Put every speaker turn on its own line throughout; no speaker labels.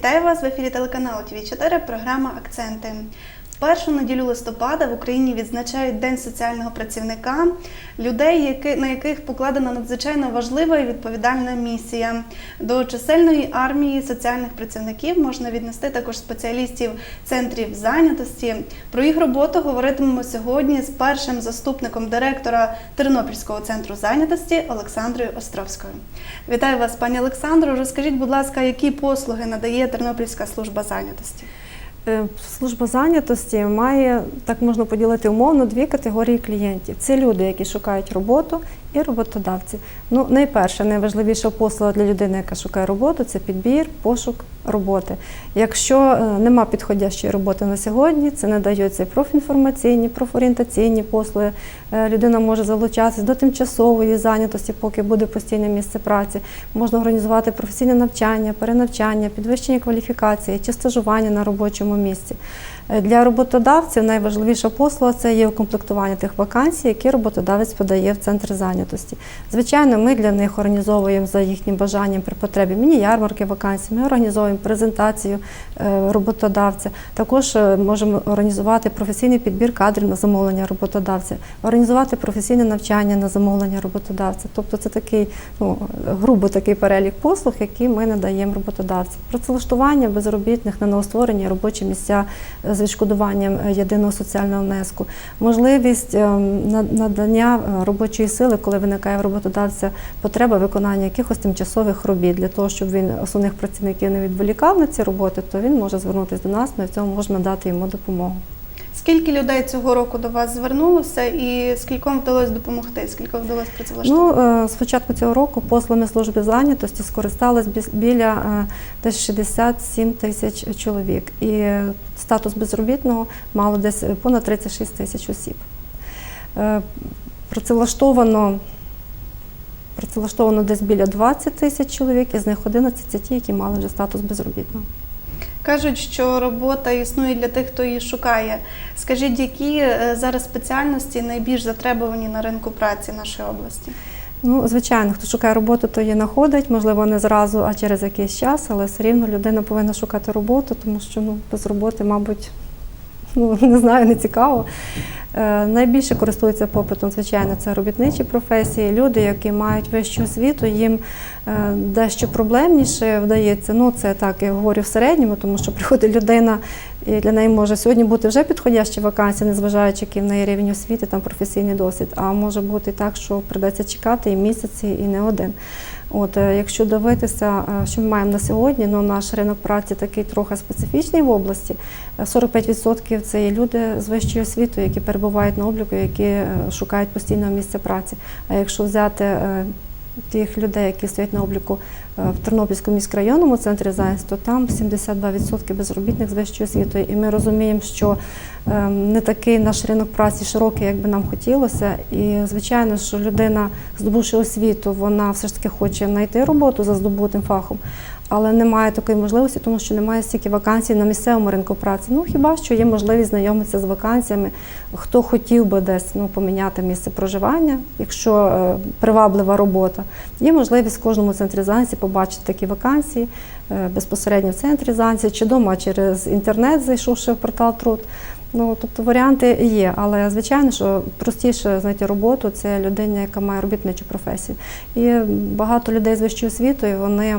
Вітаю вас в ефірі телеканалу ТВ 4 програма Акценти. Першу неділю листопада в Україні відзначають День соціального працівника, людей, на яких покладена надзвичайно важлива і відповідальна місія. До чисельної армії соціальних працівників можна віднести також спеціалістів центрів зайнятості. Про їх роботу говоритимемо сьогодні з першим заступником директора Тернопільського центру зайнятості Олександрою Островською. Вітаю вас, пані Олександро. Розкажіть, будь ласка, які послуги надає Тернопільська служба зайнятості?
Е, Служба зайнятості має, так можна поділити умовно, дві категорії клієнтів. Це люди, які шукають роботу, і роботодавці. Ну, найперше, найважливіша послуга для людини, яка шукає роботу, це підбір, пошук роботи. Якщо е, нема підходящої роботи на сьогодні, це надаються і профінформаційні, профорієнтаційні послуги. Е, Людина може залучатися до тимчасової зайнятості, поки буде постійне місце праці. Можна організувати професійне навчання, перенавчання, підвищення кваліфікації чи стажування на робочому місці. Е, Для роботодавців найважливіша послуга це є укомплектування тих вакансій, які роботодавець подає в центр зайнятості. Звичайно, ми для них організовуємо за їхнім бажанням при потребі міні-ярмарки вакансій, ми організовуємо презентацію е, роботодавця. Також е, можемо організувати професійний підбір кадрів на замовлення роботодавця, організувати професійне навчання на замовлення роботодавця. Тобто це такий ну, грубо такий перелік послуг, які ми надаємо роботодавцям. Працевлаштування безробітних на новостворені робочі місця е, з відшкодуванням єдиного соціального внеску, можливість е, надання робочої сили, коли виникає в роботодавця потреба виконання якихось тимчасових робіт для того, щоб він основних працівників не відволікав на ці роботи, то він може звернутися до нас. Ми в цьому можемо дати йому допомогу.
Скільки людей цього року до вас звернулося і скільком вдалося допомогти? Скільки вдалося
Ну,
працевлаштувати?
е, з початку цього року послами служби зайнятості скористалось біля е, десь 67 тисяч чоловік. І е, статус безробітного мало десь понад 36 тисяч осіб. Працевлаштовано, працевлаштовано десь біля 20 тисяч чоловік, із них 11 це ті, які мали вже статус безробітного.
Кажуть, що робота існує для тих, хто її шукає. Скажіть, які е, зараз спеціальності найбільш затребувані на ринку праці нашої області?
Ну, звичайно, хто шукає роботу, то її знаходить, можливо, не зразу, а через якийсь час, але все рівно людина повинна шукати роботу, тому що ну, без роботи, мабуть, ну, не знаю, не цікаво. Е, найбільше користуються попитом, звичайно, це робітничі професії. Люди, які мають вищу освіту, їм е, дещо проблемніше вдається. Ну, це так, я говорю в середньому, тому що приходить людина, і для неї може сьогодні бути вже підходяща вакансія, незважаючи, який в неї рівень освіти, там професійний досвід. А може бути так, що придеться чекати і місяці, і не один. От, е, якщо дивитися, е, що ми маємо на сьогодні, ну наш ринок праці такий трохи специфічний в області. Е, 45% це є люди з вищою освітою, які перебувають на обліку, які е, шукають постійного місця праці. А якщо взяти е, тих людей, які стоять на обліку е, в Тернопільському міськрайонному центрі зайнятості, то там 72% безробітних з вищою освітою. І ми розуміємо, що е, не такий наш ринок праці широкий, як би нам хотілося. І звичайно, що людина, здобувши освіту, вона все ж таки хоче знайти роботу за здобутим фахом. Але немає такої можливості, тому що немає стільки вакансій на місцевому ринку праці. Ну хіба що є можливість знайомитися з вакансіями, хто хотів би десь ну, поміняти місце проживання, якщо е, приваблива робота. Є можливість в кожному центрі зайнятості побачити такі вакансії е, безпосередньо в центрі зайнятості, чи вдома через інтернет, зайшовши в портал труд. Ну, тобто варіанти є, але звичайно, що простіше знайти роботу це людина, яка має робітничу професію. І багато людей з вищою освітою, вони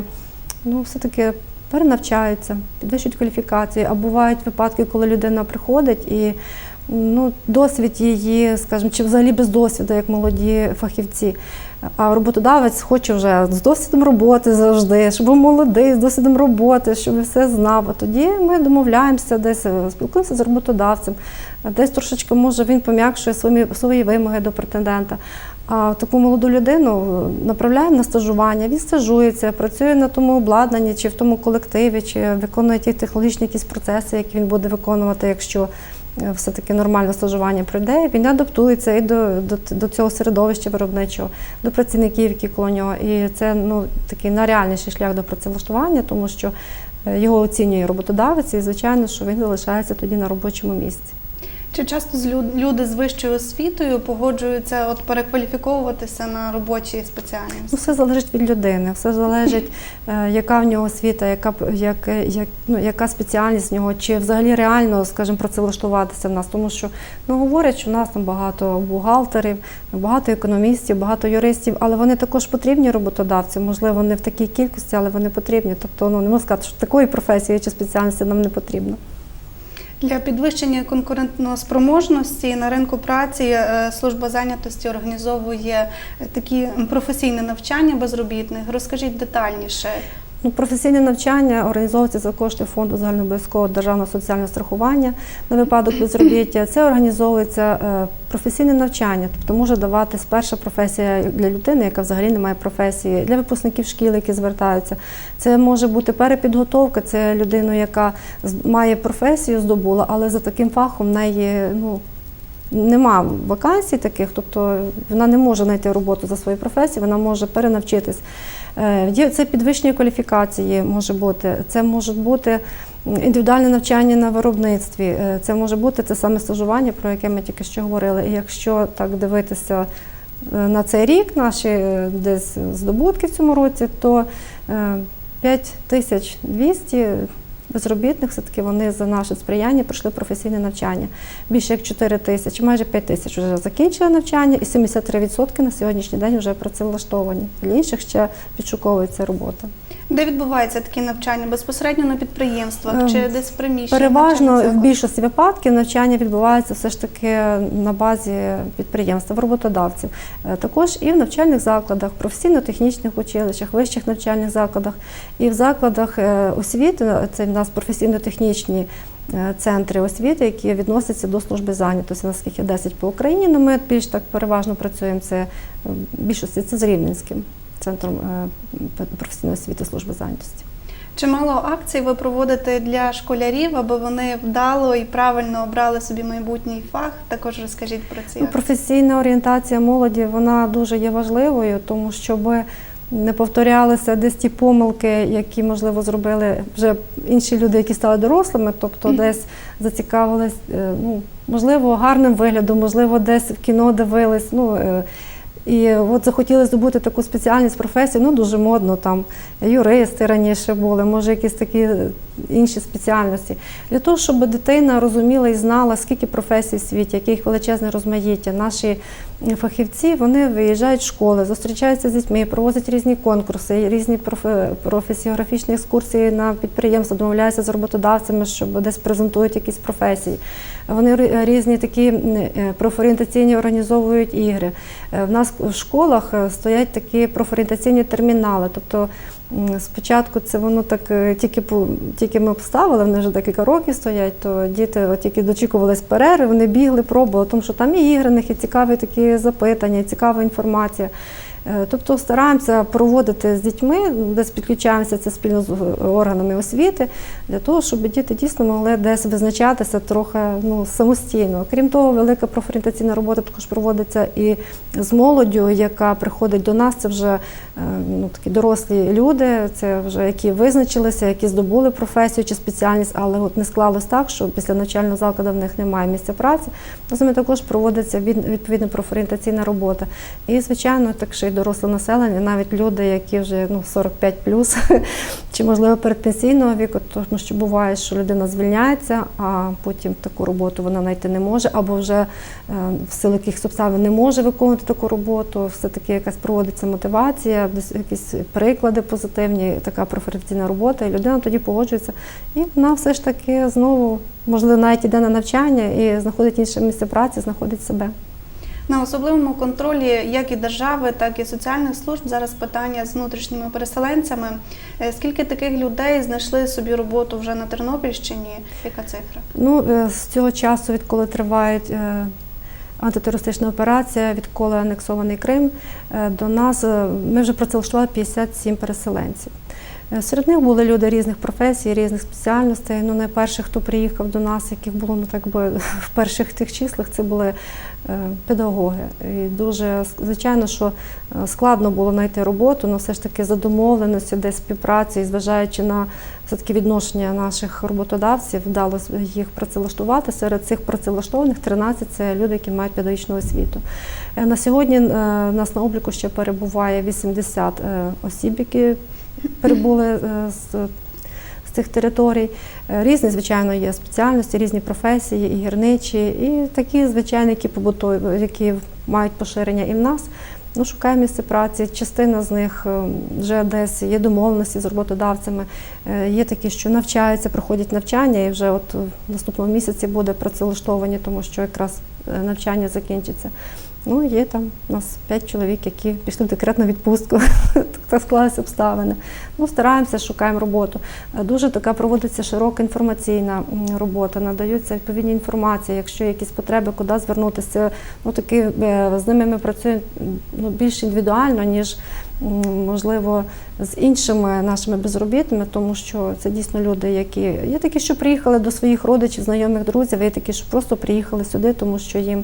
ну, все-таки перенавчаються, підвищують кваліфікації. А бувають випадки, коли людина приходить і ну, досвід її, скажімо, чи взагалі без досвіду, як молоді фахівці. А роботодавець хоче вже з досвідом роботи завжди, щоб був молодий, з досвідом роботи, щоб все знав. А тоді ми домовляємося, десь спілкуємося з роботодавцем, десь трошечки може він пом'якшує свої, свої вимоги до претендента. А таку молоду людину направляємо на стажування, він стажується, працює на тому обладнанні, чи в тому колективі, чи виконує ті технологічні якісь процеси, які він буде виконувати, якщо все-таки нормальне стажування пройде. Він адаптується і до, до, до цього середовища виробничого, до працівників, які коло нього. І це ну, такий найреальніший шлях до працевлаштування, тому що е, його оцінює роботодавець, і звичайно, що він залишається тоді на робочому місці.
Чи часто люди з вищою освітою погоджуються от перекваліфіковуватися на робочі спеціальності?
Ну, все залежить від людини, все залежить, е, яка в нього освіта, яка, як, як, ну, яка спеціальність в нього, чи взагалі реально, скажімо, працевлаштуватися в нас. Тому що ну, говорять, що в нас там багато бухгалтерів, багато економістів, багато юристів, але вони також потрібні роботодавці. Можливо, не в такій кількості, але вони потрібні. Тобто, ну не можна сказати, що такої професії чи спеціальності нам не потрібно.
Для підвищення конкурентноспроможності на ринку праці е, служба зайнятості організовує такі професійне навчання безробітних. Розкажіть детальніше.
Ну, професійне навчання організовується за кошти фонду загальнообов'язкового державного соціального страхування на випадок безробіття. Це організовується е, професійне навчання, тобто може даватись перша професія для людини, яка взагалі не має професії, для випускників шкіл, які звертаються. Це може бути перепідготовка, це людина, яка має професію, здобула, але за таким фахом в неї ну, Нема вакансій таких, тобто вона не може знайти роботу за своєю професією, вона може перенавчитись. Е, Це підвищення кваліфікації може бути, це може бути індивідуальне навчання на виробництві, е, це може бути це саме стажування, про яке ми тільки що говорили. І якщо так дивитися е, на цей рік, наші десь здобутки в цьому році, то е, 5200 безробітних все-таки вони за наше сприяння пройшли професійне навчання. Більше як 4 тисячі, майже 5 тисяч вже закінчили навчання, і 73% на сьогоднішній день вже працевлаштовані. Для інших ще підшуковується робота.
Де відбуваються такі навчання? Безпосередньо на підприємствах
Ем,
чи десь в приміщенні?
Переважно в більшості випадків навчання відбувається все ж таки на базі підприємства, в роботодавців. Е, Також і в навчальних закладах, професійно-технічних училищах, вищих навчальних закладах, і в закладах е, освіти, це нас професійно-технічні е, центри освіти, які відносяться до служби зайнятості, наскільки 10 по Україні. Ну, ми більш так переважно працюємо це е, в більшості це з Рівненським центром е, професійної освіти служби зайнятості.
Чимало акцій ви проводите для школярів, аби вони вдало і правильно обрали собі майбутній фах. Також розкажіть про ці
Ну, професійна орієнтація молоді вона дуже є важливою, тому щоб не повторялися десь ті помилки, які можливо зробили вже інші люди, які стали дорослими, тобто десь зацікавились, е, ну можливо, гарним виглядом, можливо, десь в кіно дивились. Ну е, і от захотіли здобути таку спеціальність професію, ну дуже модно там юристи раніше були, може якісь такі інші спеціальності. Для того, щоб дитина розуміла і знала, скільки професій в світі, яке їх величезне розмаїття. Наші фахівці вони виїжджають в школи, зустрічаються з дітьми, проводять різні конкурси, різні профе- професіографічні екскурсії на підприємства, домовляються з роботодавцями, щоб десь презентують якісь професії. Вони різні такі е, профорієнтаційні організовують ігри. Е, В нас в школах е, стоять такі профорієнтаційні термінали. Тобто спочатку це воно так е, тільки тільки ми поставили, вони вже декілька років стоять, то діти от тільки дочікувались перерви, вони бігли, пробували, тому що там і ігри, них і цікаві такі запитання, і цікава інформація. Е, Тобто стараємося проводити з дітьми, десь підключаємося це спільно з органами освіти, для того, щоб діти дійсно могли десь визначатися трохи ну, самостійно. Крім того, велика профорієнтаційна робота також проводиться і з молоддю, яка приходить до нас. Це вже е, ну, такі дорослі люди, це вже які визначилися, які здобули професію чи спеціальність, але от не склалось так, що після навчального закладу в них немає місця праці. З ними також проводиться відповідна профорієнтаційна робота. І, звичайно, так ще й доросле населення, навіть люди, які вже ну, 45 чи можливо передпенсійного віку, тому що буває, що людина звільняється, а потім таку роботу вона знайти не може, або вже е, в силу якихось обставин не може виконувати таку роботу. Все-таки якась проводиться мотивація, десь якісь приклади позитивні, така професійна робота, і людина тоді погоджується. І вона все ж таки знову, можливо, навіть іде на навчання і знаходить інше місце праці, знаходить себе.
На особливому контролі як і держави, так і соціальних служб зараз питання з внутрішніми переселенцями. Е, Скільки таких людей знайшли собі роботу вже на Тернопільщині? Яка цифра?
Ну, е, з цього часу, відколи триває е, антитерористична операція, відколи анексований Крим, е, до нас е, ми вже працевлаштували 57 переселенців. Е, Серед них були люди різних професій, різних спеціальностей. Ну, найперших, хто приїхав до нас, яких було ну, так би в перших тих числах, це були е, педагоги. І дуже звичайно, що е, складно було знайти роботу, але все ж таки за домовленості, десь співпраці, і зважаючи на все-таки відношення наших роботодавців, вдалося їх працевлаштувати. Серед цих працевлаштованих 13 – це люди, які мають педагогічну освіту. На сьогодні нас на обліку ще перебуває 80 е, осіб, які прибули е, з, з цих територій. Е, Різні, звичайно, є спеціальності, різні професії, і гірничі, і такі, звичайно, які побутові, які мають поширення і в нас. Ну, шукаємо місце праці. Частина з них е, вже десь є домовленості з роботодавцями. Є такі, що навчаються, проходять навчання, і вже от в наступному місяці буде працевлаштовані, тому що якраз навчання закінчиться. Ну, є там у нас п'ять чоловік, які пішли в декретну відпустку. так склалися обставини. Ну, стараємося, шукаємо роботу. Е, Дуже така проводиться широка інформаційна робота, надаються відповідні інформації, якщо є якісь потреби, куди звернутися. Ну, таки, е, з ними ми працюємо ну, більш індивідуально, ніж можливо з іншими нашими безробітними, тому що це дійсно люди, які є такі, що приїхали до своїх родичів, знайомих друзів, є такі, що просто приїхали сюди, тому що їм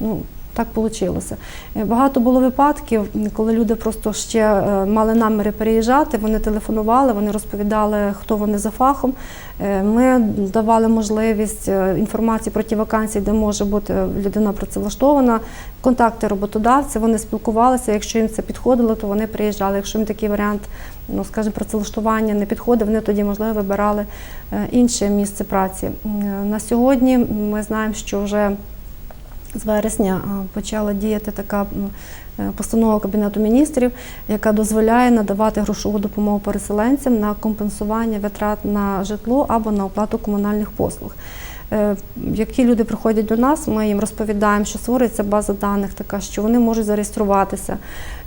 ну. Так вийшло. Багато було випадків, коли люди просто ще е, мали наміри переїжджати, вони телефонували, вони розповідали, хто вони за фахом. Е, Ми давали можливість е, інформації про ті вакансії, де може бути людина працевлаштована, контакти роботодавця, вони спілкувалися. Якщо їм це підходило, то вони приїжджали. Якщо їм такий варіант, ну скажімо, працевлаштування не підходив, вони тоді, можливо, вибирали е, інше місце праці. На сьогодні ми знаємо, що вже з вересня почала діяти така е, постанова Кабінету міністрів, яка дозволяє надавати грошову допомогу переселенцям на компенсування витрат на житло або на оплату комунальних послуг. Е, Які люди приходять до нас, ми їм розповідаємо, що створюється база даних така, що вони можуть зареєструватися,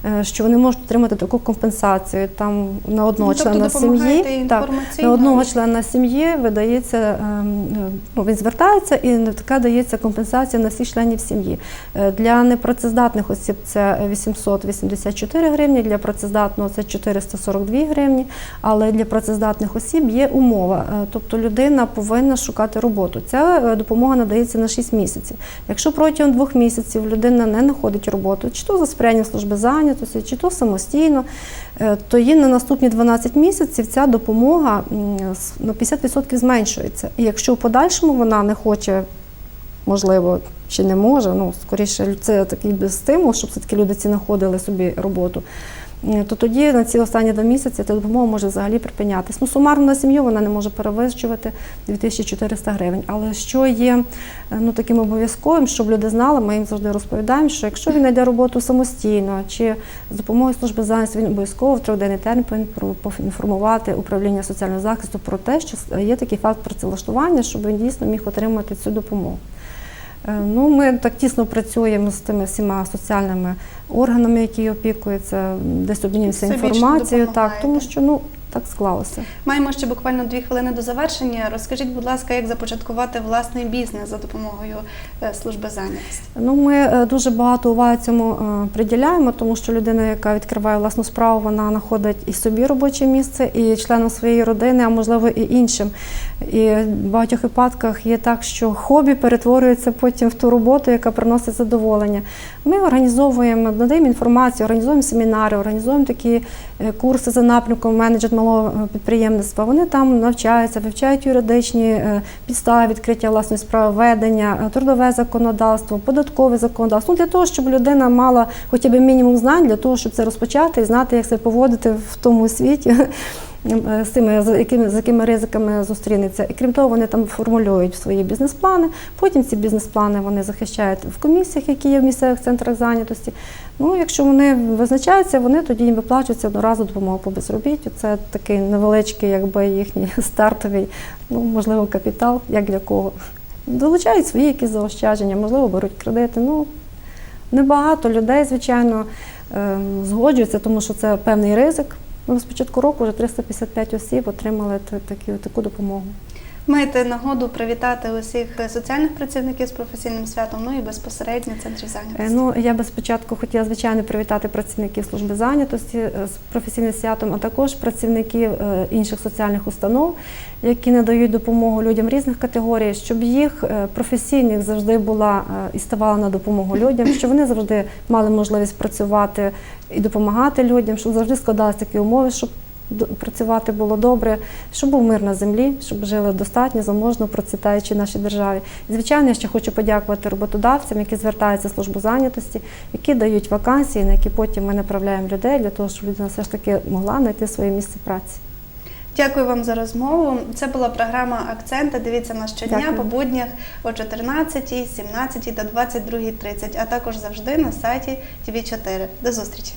е, що вони можуть отримати таку компенсацію там на одного
Ну, тобто
члена сім'ї. Так, на одного члена сім'ї видається, ем, ну, він звертається і така дається компенсація на всіх членів сім'ї. Е, Для непрацездатних осіб це 884 гривні, для працездатного це 442 гривні, але для працездатних осіб є умова, тобто людина повинна шукати роботу. Ця е, допомога надається на 6 місяців. Якщо протягом двох місяців людина не знаходить роботу, чи то за сприянням служби зайнятості, чи то самостійно, е, то їй на наступні 12 місяців ця допомога на 50% зменшується. І якщо в подальшому вона не хоче, можливо, чи не може, ну скоріше це такий стимул, щоб все-таки люди ці знаходили собі роботу. Е, То тоді на ці останні два місяці та допомога може взагалі припинятись. Ну, сумарно на сім'ю вона не може перевищувати 2400 гривень. Але що є е, ну, таким обов'язковим, щоб люди знали, ми їм завжди розповідаємо, що якщо він знайде роботу самостійно чи з допомогою служби зайнятості, він обов'язково в трьохденний термін поінформувати управління соціального захисту про те, що є такий факт працевлаштування, щоб він дійсно міг отримати цю допомогу. Е, Ну, ми так тісно працюємо з тими всіма соціальними органами, які опікуються, десь обмінюємося інформацією, так, тому що ну так склалося.
Маємо ще буквально дві хвилини до завершення. Розкажіть, будь ласка, як започаткувати власний бізнес за допомогою е, служби зайнятості?
Ну, ми е, дуже багато уваги цьому е, приділяємо, тому що людина, яка відкриває власну справу, вона знаходить і собі робоче місце, і членам своєї родини, а можливо і іншим. І в багатьох випадках є так, що хобі перетворюється потім в ту роботу, яка приносить задоволення. Ми організовуємо, надаємо інформацію, організуємо семінари, організуємо такі курси за напрямком менеджер малого е, підприємництва. Вони там навчаються, вивчають юридичні е, підстави відкриття власної справи, ведення, е, трудове законодавство, податкове законодавство. Ну, для того, щоб людина мала хоча б мінімум знань для того, щоб це розпочати і знати, як себе поводити в тому світі. Е, З тими, з якими, з якими ризиками зустрінеться. І крім того, вони там формулюють свої бізнес-плани. Потім ці бізнес-плани вони захищають в комісіях, які є в місцевих центрах зайнятості. Ну, якщо вони визначаються, вони тоді їм виплачуються одноразову допомогу по безробіттю. Це такий невеличкий, якби їхній стартовий, ну можливо, капітал, як для кого. Долучають свої якісь заощадження, можливо, беруть кредити. Ну небагато людей, звичайно, ем, згоджуються, тому що це певний ризик. Ну, з початку року вже 355 осіб отримали та- такі, таку допомогу.
Маєте нагоду привітати усіх соціальних працівників з професійним святом, ну і безпосередньо центрів
Е,
зайнятості.
Ну, я би спочатку хотіла, звичайно, привітати працівників служби зайнятості е, з професійним святом, а також працівників е, інших соціальних установ, які надають допомогу людям різних категорій, щоб їх е, професійних завжди була е, і ставала на допомогу людям, щоб вони завжди мали можливість працювати і допомагати людям, щоб завжди складалися такі умови, щоб працювати було добре, щоб був мир на землі, щоб жили достатньо, заможно, процвітаючи нашій державі. Звичайно, я ще хочу подякувати роботодавцям, які звертаються в службу зайнятості, які дають вакансії, на які потім ми направляємо людей для того, щоб людина все ж таки могла знайти своє місце праці.
Дякую вам за розмову. Це була програма Акценти. Дивіться нас щодня
Дякую.
по буднях о 14, 17 та 22.30, а також завжди на сайті ТВ4. До зустрічі!